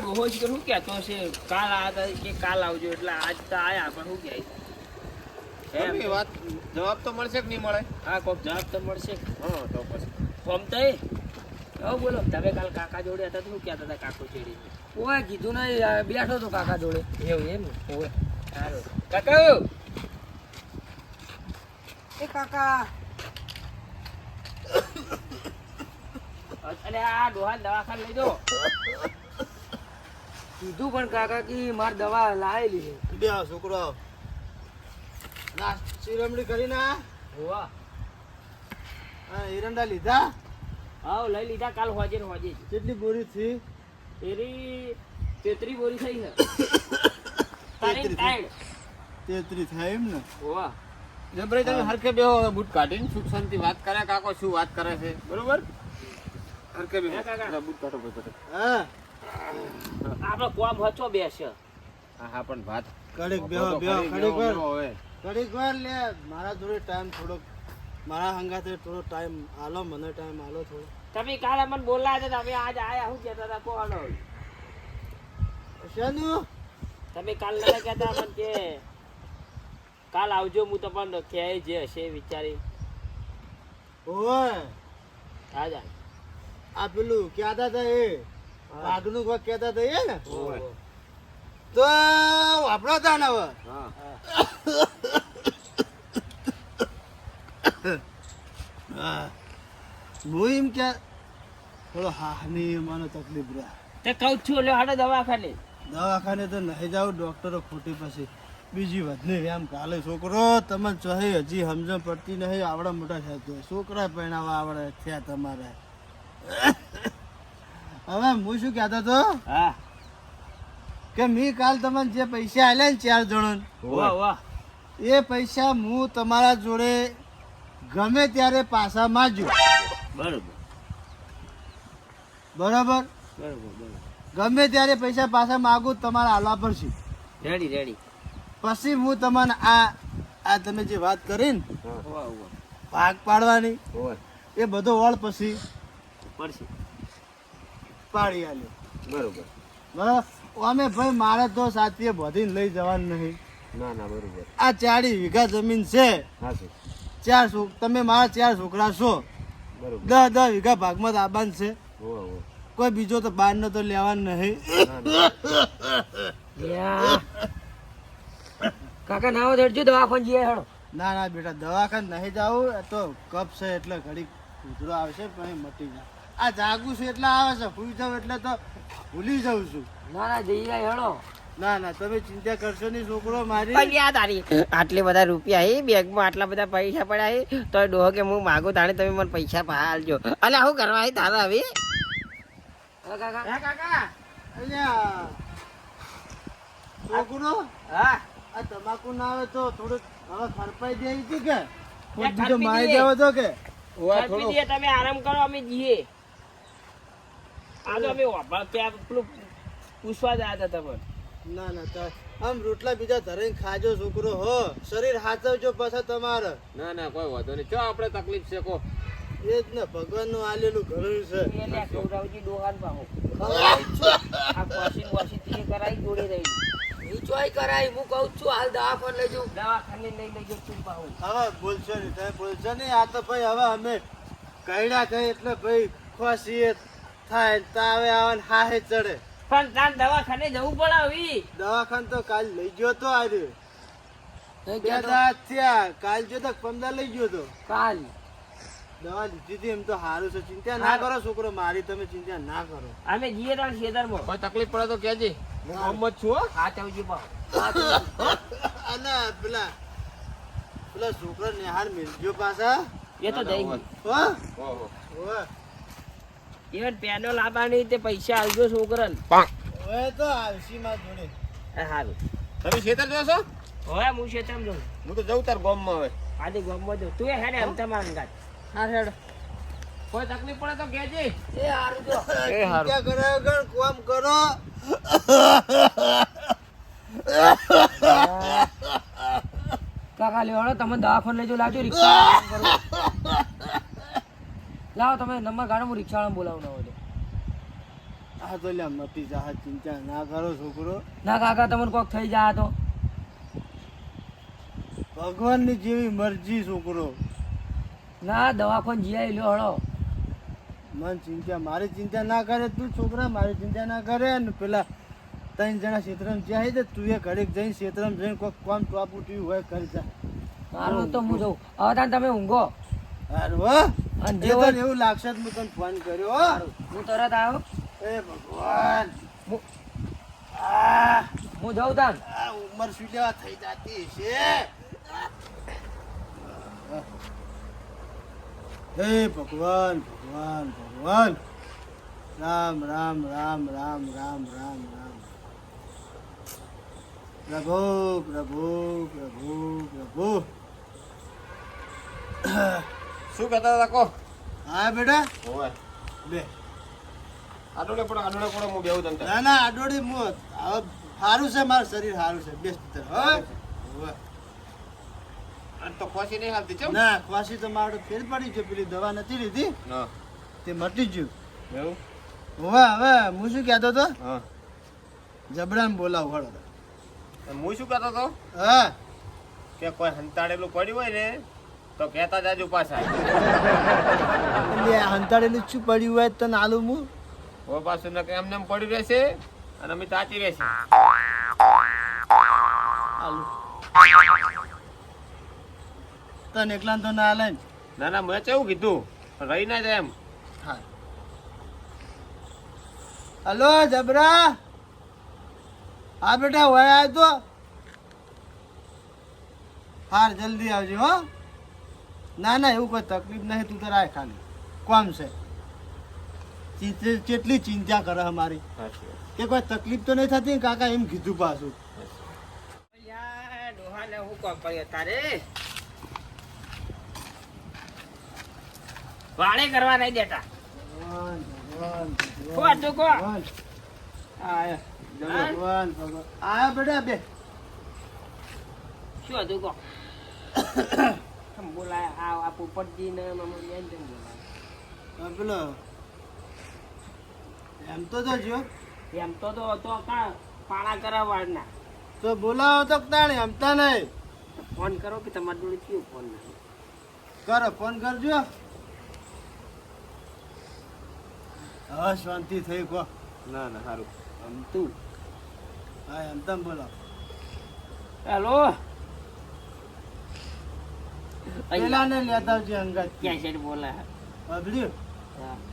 ડોહો છે કે શું કહેતો છે કાલ આ કે કાલ આવજો એટલે આજ તો આયા પણ શું કહે એમ. તમે વાત જવાબ તો મળશે કે નહીં મળે? હા કોક જવાબ તો મળશે. હા તો પછી. ફોમ તો એ. બોલો તમે કાલ કાકા જોડે હતા તો શું કહેતા હતા કાકો ચેડી ઓય કીધું નહીં આ બેઠો તો કાકા જોડે. એવું એમ? સારું. કાકા! એ કાકા. અરે આ ડોહા દવાખાને લઈ જાઓ. કીધું પણ કાકા કે માર દવા લાવેલી છે. બે છોકરો ના શિરમડી કરીને ના હોવા. એરંડા લીધા. હા લઈ લીધા કાલ હોજે ને હોજે. કેટલી બોરી થી તેરી તેત્રી બોરી થઈ છે. તારી. ટાઈડ તેત્રી થાય એમ ને? હોવા. જબરે તમે હરકે બેહો બૂટ કાઢીને સુખ શાંતિ વાત કરે. કાકો શું વાત કરે છે? બરોબર? હરકે બેહો. કાકા? બૂટ કાઢો ભાઈ હા. આપણે કોમ હચો બેસે. હા હા પણ વાત કડીક બેહો, બેહો કડીક વાર હવે. કડીક વાર લે મારા જોડે ટાઈમ થોડોક મારા હંગાતે થોડો ટાઈમ આલો મને ટાઈમ આલો થોડો. તમે કાલે મને બોલાયા હતા તમે આજ આયા હું કહેતા હતા કોણ શાનું? તમે કાલ ના કહેતા મને કે કાલ આવજો હું તમને કહે જે હશે વિચારી. ઓય. આજા આ પેલું ક્યાં હતા એ? આગનું કોઈ કહેતા હતા એ ને? તો વાપરો તા ને હવે. હા. એમ કે થોડો હાની મને તકલીફ રહે તે કહું જ છું એટલે હાડે દવાખાને. દવાખાને તો નહીં જાવ ડોક્ટરો ખોટી પછી. બીજી વાત નહીં એમ કાલે છોકરો તમે ચહે હજી સમજણ પડતી નહીં આવડા મોટા થયા તો છોકરા પહેણાવા આવડે થયા તમારે. હવે હું શું કહેતો હતો? હા. કે મેં કાલ તમને જે પૈસા આલ્યા ને ચાર જણ વાહ વાહ એ પૈસા હું તમારા જોડે ગમે ત્યારે પાછા માજુ બરોબર. બરાબર? બરોબર બરોબર. ગમે ત્યારે પૈસા પાછા માગું તમારે આલવા પડશે રેડી રેડી. પછી હું તમને આ આ તમે જે વાત કરી ને ભાગ પાડવાની એ બધો વળ પછી પડશે. પાડી આલ્યો. બરોબર. બરાબર અમે ભાઈ મારે તો સાથીએ બધીને લઈ જવાનું નહીં. ના ના બરોબર. આ ચારી વીઘા જમીન છે. હા છે. ચાર તમે મારા ચાર છોકરા છો. બરોબર. દસ દસ વીઘા ભાગમાં દાબાન આબાન છે. કોઈ બીજો તો બહારનો તો લેવાનું નહીં. ના ના. કાકા નાવો દેડજો દવાખાને જઈએ હેડો. ના ના બેટા દવાખાને નહીં જાવું એ તો કપ છે એટલે ઘડી કૂતરો આવશે પણ મટી જાય. આ જાગું છું એટલે આવે છે. ભૂલી જાઉં એટલે તો ભૂલી જાઉં છું. ના ના જઈએ હેડો. ના ના તમે ચિંતા કરશો નહીં છોકરો મારી પણ યાદ તારી આટલે બધા રૂપિયા હે બેગમાં આટલા બધા પૈસા પડ્યા હે તો ડોહો કે હું માગું તાણે તમે મને પૈસા પાલજો અલે શું કરવા હે તારા હવે કાકા. કાકા અહીંયા છોકરો? હા. આ તમાકુ ના આવે તો થોડુંક હવે ખરપાઈ દે છે કે. બીજો મારી દેવો તો કે. તમે આરામ કરો અમે જઈએ. આ તો અમે ત્યાં પેલું પૂછવા જ આવ્યા હતા તમને. ના ના તા- આમ રોટલા બીજા ધરાઈ ખાજો છોકરો હો. શરીર હાચવજો પાછા તમારે. ના ના કોઈ વાંધો નહીં. ચો આપણે તકલીફ છે કો. એ જ ને ભગવાનનું આલેલું ઘણું છે. કૌરવજી ડોહાન પાહો. આ કરાવી જોડે રહી. ઈ ચોય કરાય હું કહું છું હાલ દવાખાને લઈ જાઉં. દવાખાને લઈ લઈ જઉં તું પાહો. હવે બોલશો નહીં તમે બોલશો નહીં આ તો ભાઈ હવે અમે કઈડા થઈ એટલે ભાઈ ખોશીએ થાય તાવે આવે હાહે ચડે. પણ તાર દવાખાને જવું પડે આવી. દવાખાન તો કાલ લઈ ગયો તો આજે. નહીં બે દાંત થયા કાલ જો તો પંદર લઈ ગયો તો. કાલ? દવા લીધી હતી એમ તો સારું છે. ચિંતા ના કરો છોકરો મારી તમે ચિંતા ના કરો. અમે જઈએ તાર ખેતરમાં. કોઈ તકલીફ પડે તો કહેજે. હું મોહમ્મદ છું હો. હા ચાવજી બા અને પેલા પેલા છોકરો નિહાળ મિલજો પાછા. એ તો જઈ ના, હો. ઇવન પેનો લાવવાની તે પૈસા આવજો છોકરાને. હવે તો આવશી માં જોડે. એ સારું તમે ખેતર જોશો? હવે હું ખેતરમાં જોઉં. હું તો જઉં તાર ગામમાં હવે. આજે ગામમાં જઉં. તું એ હેડે એમ તમારા અંગાત હા હેડ. કોઈ તકલીફ પડે તો કહેજે. એ હારું જો. એ હારું. ચિંતા કરે ગણ? કોમ કરો. કાકા લેવાડો તમે દવાખાને લેજો લાવજો રિક્ષા. લાવો તમે નંબર કાઢો હું રિક્ષાવાળા બોલાવું હોય તો. આ તો લ્યા મટી જા ચિંતા ના કરો છોકરો. ના કાકા તમને કોક થઈ જાય તો. ભગવાનની જેવી મરજી છોકરો. ના દવાખાન જીઆઈ લ્યો હળો. મન ચિંતા મારી ચિંતા ના કરે તું છોકરા મારી ચિંતા ના કરે. ને પેલા ત્રણ જણા ક્ષેત્રમ જાય છે તું એ ઘરે જઈને ક્ષેત્રમ જઈને કોઈ કોમ ટોપ ઉઠ્યું હોય કરી જા. મારું તો હું જઉં. હવે તમે ઊંઘો. હારું હો. અને એવું લાગશે તો હું ફોન કર્યો હો. હું તરત આવ્યો એ ભગવાન. હું- હું જાઉં તાન. આ ઉંમર શું લેવા થઈ જાતી છે હે ભગવાન ભગવાન ભગવાન. રામ રામ રામ રામ રામ રામ રામ. પ્રભુ પ્રભુ પ્રભુ પ્રભુ. શું કહેતા હતા કો હા બેટા? ઓય બે. આડોડે પડો આડોડે પડો હું બેહું તને ના ના આડોડી મોત હવે સારું છે મારું શરીર સારું છે. બેસ્ટ આ તો ખોસી નહીં હાલતી છે ના ખોસી તો મારું ફેર પડી છે પેલી દવા નથી લીધી. ના. તે મટી ગયું. એવું હવે હવે હું શું કહેતો હતો? હા. જબરાને બોલાવ હળો હું શું કહેતો હતો? હા. કે કોઈ હંતાડેલું પડ્યું હોય ને તો કહેતા જાજુ પાછા. એટલે હંતાડેલું શું પડ્યું હોય તને આલું હું ઓ પાછું ને એમને એમ પડ્યું રહેશે અને અમે તાચી રહેશે. તને એકલા તો ના હાલે ના? ના મેં કેવું કીધું? રહી ના જાય એમ. હા. હલો જબરા. હા બેટા વયા આવ તો. હાર જલ્દી આવજો હો. ના ના એવું કોઈ તકલીફ નહીં તું તો આય ખાલી. કોમ છે? ચિંતા- કેટલી ચિંતા કરે અમારી કે કોઈ તકલીફ તો નહીં થતી કાકા એમ કીધું પાછું. વાળે કરવા નહીં દેતા. ભગવાન ભગવાન કો હતું કો ભગવાન. આ, ભગવાન ભગવાન. આયા બેટા બે. શું હતું કો કેમ બોલાય આ આ પોપટજી ને મામા બેન કેમ બોલાય પેલો એમ તો તો જો એમ તો તો હતો કા પાણા કરાવવાના તો બોલાવો તો તાણે એમતા નહીં ફોન કરો કે તમારી જોડે કયો ફોન નથી કરો ફોન કરજો હવે શાંતિ થઈ કહો ના ના સારું આમ તું હા એમ તમ બોલો હેલો પેલા ને લેતા આવજે અંગત. ક્યાં છે બોલા. બબલ્યુ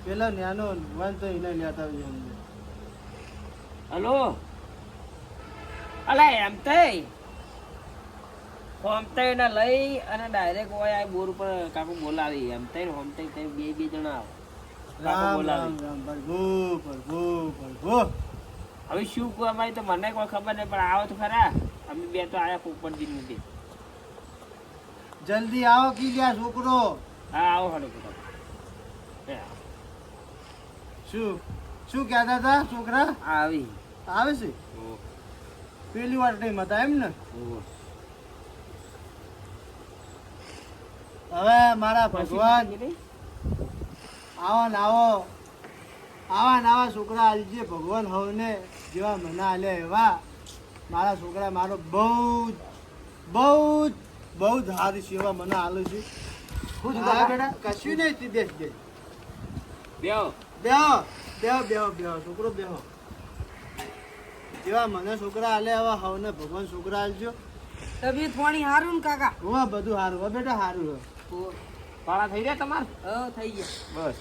પેલા ન્યાનો વન તો એને લેતા આવજે અંગત હલો? અલા એમ તઈ? હોમતઈ ને લઈ અને ડાયરેક્ટ હોય આ બોર ઉપર કાકો બોલાવી. એમ તઈ હોમ હોમતઈ તઈ બે બે જણા આવો. કાકુ બોલાવી. પ્રભુ પ્રભુ પ્રભુ. હવે શું કહું અમારી તો મને કોઈ ખબર નહીં પણ આવો તો ખરા. અમે બે તો આયા પોપટજી નથી જલ્દી આવો કી ગયા છોકરો. હા આવો હડો બધા શું? શું કહેતા હતા છોકરા? આવી. આવે છે? પેલી વાર ટાઈમ હતા એમ ને? હવે મારા ભગવાન આવો નાવો આવો. નાવા આવા છોકરા આલજે ભગવાન હવને જેવા મના આલે એવા. મારા છોકરા મારો બહુ બહુ જ બહુ જ સારી સેવા મને આલે છે. ખુદ બેટા? કશું નહીં તું દેશ બેસ બેહો. બેહો બેહો બેહો બેહો છોકરો બેહો. જેવા મને છોકરા આલે હવ હવને ભગવાન છોકરા આલજો. તબિયત પાણી હારું ને કાકા? હું બધું હારું હો બેટા સારું હો પાળા થઈ ગયા તમારે? હા થઈ ગયા. બસ.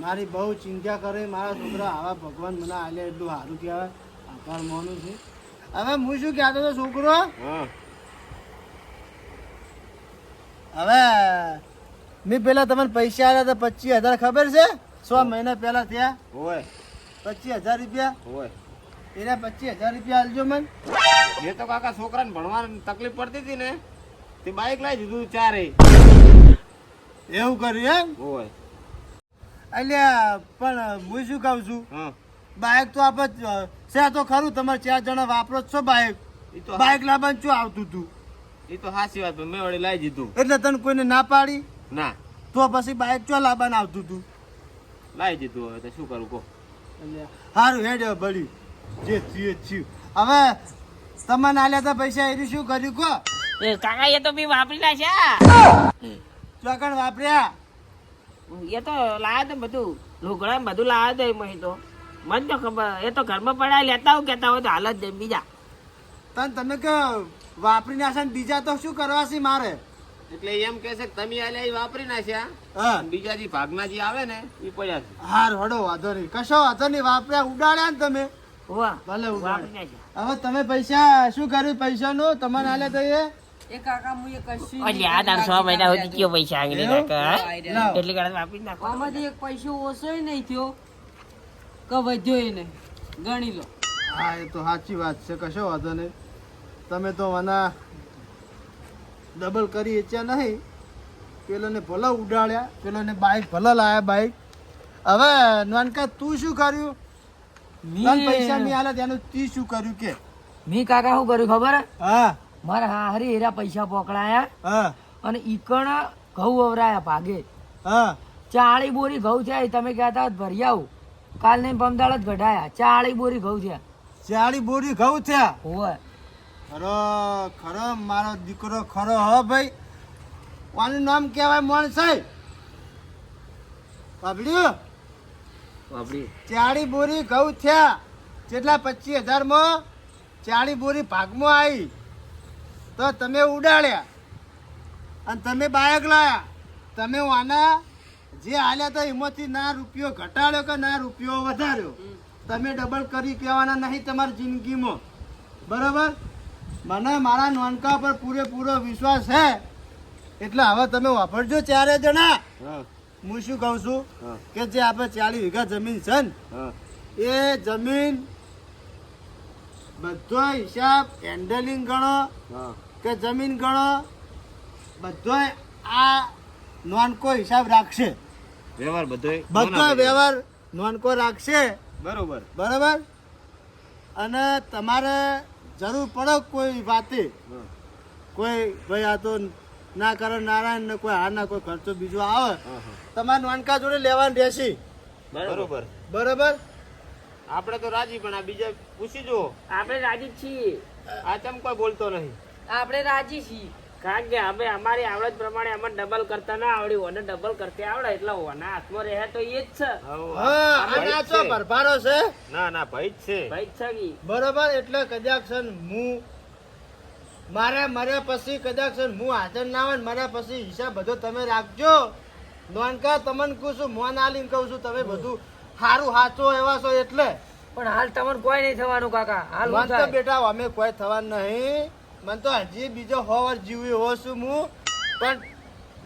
મારી બહુ ચિંતા કરે મારા છોકરા આવા ભગવાન મને આલે એટલું સારું કહેવાય. આભાર માનું છું. હવે હું શું કહેતો હતો છોકરો? હા. હવે મેં પેલા તમને પૈસા આવ્યા હતા પચીસ હજાર ખબર છે? સો મહિના પહેલા થયા. હોય. પચીસ હજાર રૂપિયા? હોય. એના પચીસ હજાર રૂપિયા આલજો મને. એ તો કાકા છોકરાને ભણવાની તકલીફ પડતી હતી ને. તે બાઈક લાવી દીધું ચારે. એવું કર્યું એમ? હોય. અલ્યા પણ હું શું કહું છું? બાઇક તો આપણે છે તો ખરું તમારે ચાર જણા વાપરો છો બાઇક એ તો બાઇક લાવવાનું શું આવતું હતું? એ તો સાચી વાત મેં વળી લાવી દીધું. એટલે તને કોઈને ના પાડી? ના. તો પછી બાઈક ચો લાવવાનું આવતું તું? લાવી દીધું હવે તો શું કરું કહો. હારું હેડ બળી. જે થયું છીએ થયું. હવે તમને આલ્યા હતા પૈસા એનું શું કર્યું કો એ કાકા એ તો બી વાપરી નાખ્યા ચોકડ વાપર્યા. એ તો લાયા તો બધું. લુગડા બધું લાયા તો એમાં તો. મને તો ખબર એ તો ઘરમાં પડાય લેતા હું કેતા હોય તો હાલત જ બીજા. તને તમે કે વાપરી નાખ્યા ને બીજા તો શું કરવા છે મારે? એટલે એમ કે છે તમે આલે વાપરી નાખ્યા. હા. બીજા જે ભાગના જે આવે ને એ પડ્યા છે. હાર હડો વાંધો નહીં. કશો વાંધો નહીં વાપર્યા ઉડાડ્યા ને તમે. ભલે ઉડાડ્યા હવે તમે પૈસા શું કર્યું પૈસાનું? તમને આલ્યા તો એ. એ કાકા હું કશું ઓલી આ તાર છ મહિના સુધી કયો પૈસા આંગળી? લાવ. એટલી ઘણા વાપરી નાખો. આમાંથી એક પૈસો ઓછો નહીં થયો. કે વધ્યો નહીં ગણી લો. હા એ તો સાચી વાત છે કશો વાંધો નહીં. તમે તો વના ડબલ કરી વેચ્યા નહીં. પેલોને ભલે ઉડાડ્યા પેલોને બાઇક ભલે લાયા બાઇક હવે નાનકા તું શું કર્યું? તને પૈસા નહીં આલે તેનું તી શું કર્યું કે? મી કાકા શું કર્યું ખબર? હા. મારા હારી પૈસા પકડાયા હા. અને ઈકણ ઘઉં અવરાયા ભાગે. હા. ચાળી બોરી ઘઉં થયા તમે કહેતા હોત ભરી આવું કાલ ને પમદાળ જ ગઢાયા. ચાળી બોરી ઘઉં થયા. ચાળી બોરી ઘઉં થયા? હોય ખરો ખરો મારો દીકરો ખરો હો ભાઈ. આનું નામ કહેવાય મોણસાઈ બાબડ્યું વાપરી ચાળી બોરી ઘઉં થયા. જેટલા પચીસ હજારમાં ચાળી બોરી ભાગમાં આવી. તો તમે ઉડાડ્યા. અને તમે બાયક લાયા. તમે આના જે હાલ્યા હતા એમાંથી ના રૂપિયો ઘટાડ્યો કે ના રૂપિયો વધાર્યો? તમે ડબલ કરી કહેવાના નહીં તમારી જિંદગીમાં. બરાબર? મને મારા નોનકા પર પૂરેપૂરો વિશ્વાસ છે. એટલે હવે તમે વાપરજો ચારે જણા. હું. શું કહું છું? કે જે આપણે ચાલીસ વીઘા જમીન છે ને એ જમીન બધો હિસાબ હેન્ડલિંગ ગણો કે જમીન ગણો બધો આ નોનકો હિસાબ રાખશે. વ્યવહાર બધોય બધો વ્યવહાર નોનકો રાખશે. બરોબર. બરાબર? અને તમારે જરૂર પડે કોઈ વાતે. કોઈ ભાઈ આ તો ના કરે નારાયણ ને કોઈ હાર ના કોઈ ખર્ચો બીજો આવે. તમારે નોનકા જોડે લેવાનું રહેશે. બરોબર. બરોબર. આપણે તો રાજી પણ આ બીજા પૂછી જુઓ. આપણે રાજી છીએ. આ ચમ કોઈ બોલતો નહીં? આપણે રાજી છીએ. કારણ કે અમે અમારી આવડત પ્રમાણે અમને ડબલ કરતા ના આવડ્યું. અને ડબલ કરતા આવડે એટલે ઓના હાથમાં રહે તો એ જ છે. તો ભરભારો ના ના ભાઈ જ છે. ભાઈ જ છે કી. બરોબર એટલે કદાચ હું મારે મર્યા પછી કદાચ હું હાજર ના હોય મારા પછી હિસાબ બધો તમે રાખજો. નોનકા તમને કહું છું મોન આલીને કહું છું તમે બધું સારું હાચો એવા છો એટલે. પણ હાલ તમને કોઈ નહીં થવાનું કાકા. હાલ બેટા અમે કોઈ થવાનું નહીં. મને તો હજી બીજો હોવર જીવ્યો હો છું હું. પણ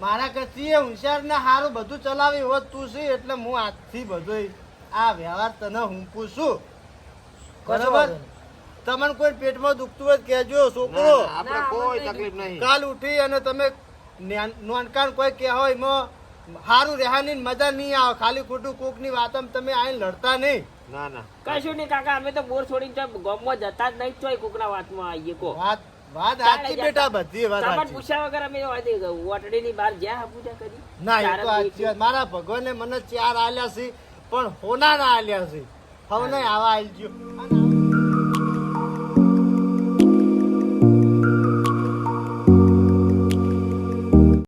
મારા કરતી એ હોશિયાર ને સારું બધું ચલાવી હોત તું છે એટલે હું આજથી બધો આ વ્યવહાર તને હું પૂછું. બરાબર? તમને કોઈ પેટમાં દુખતું હોય તો કહેજો છોકરો. આપણે કોઈ તકલીફ નહીં. કાલ ઉઠી અને તમે નોનકાન કોઈ કહે હોય એમાં સારું રહેવાની મજા નહીં આવે. ખાલી ખોટું કોકની વાત તમે આઈને લડતા નહીં. ના ના. કશું નહીં કાકા અમે તો બોર છોડીને ગામમાં જતા જ નહીં ચોય કોકના વાતમાં આવીએ કો. વાત વાત આખી બેટા બધી વાત સાચી. પૂછ્યા વગર અમે વટડીની બહાર જ્યાં પૂજા કરી. ના એ તો આખી વાત. મારા ભગવાને મને ચાર આલ્યા છે પણ હોના ના આલ્યા છે. હવે આવા આલજો